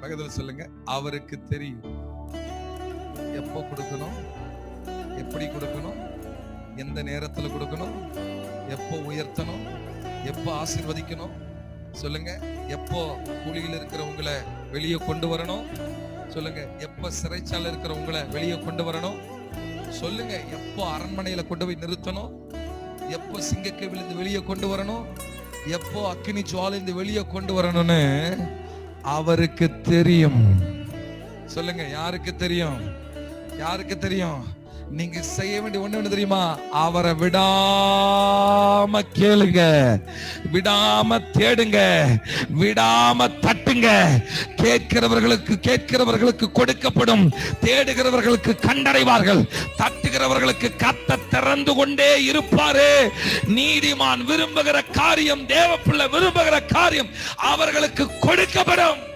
பக்கத்தில் சொல்லுங்க. அவருக்கு தெரியும். எப்போ கொடுக்கணும்? எப்படி கொடுக்கணும்? எந்த நேரத்தில் கொடுக்கணும்? எப்போ உயர்த்தணும்? எப்போ ஆசீர்வதிக்கணும்? சொல்லுங்க. எப்போ குழியில் இருக்கிறவங்களை வெளியே கொண்டு வரணும்? சொல்லுங்க. எப்போ சிறைச்சால இருக்கிறவங்களை வெளியே கொண்டு வரணும்? சொல்லுங்க. எப்போ அரண்மனையில கொண்டு போய் நிறுத்தணும்? எப்போ சிங்கக்கவிலிருந்து வெளியே கொண்டு வரணும்? எப்போ அக்கினி ஜுவாலிருந்து வெளியே கொண்டு வரணும்னு அவருக்கு தெரியும். சொல்லுங்க யாருக்கு தெரியும்? யாருக்கு தெரியும்? நீங்க செய்ய வேண்டிய ஒண்ணு என்ன தெரியுமா? அவரை விடாம கேளுங்க. விடாம தேடுங்க. விடாம தட்டுங்க. கேட்கிறவர்களுக்கு கேட்கிறவர்களுக்கு கொடுக்கப்படும். தேடுகிறவர்களுக்கு கண்டடைவார்கள் தட்டுகிறவர்களுக்கு கத்த திறந்து கொண்டே இருப்பாரு. நீதிமான் விரும்புகிற காரியம் தேவப்பிள்ளை விரும்புகிற காரியம் அவர்களுக்கு கொடுக்கப்படும்.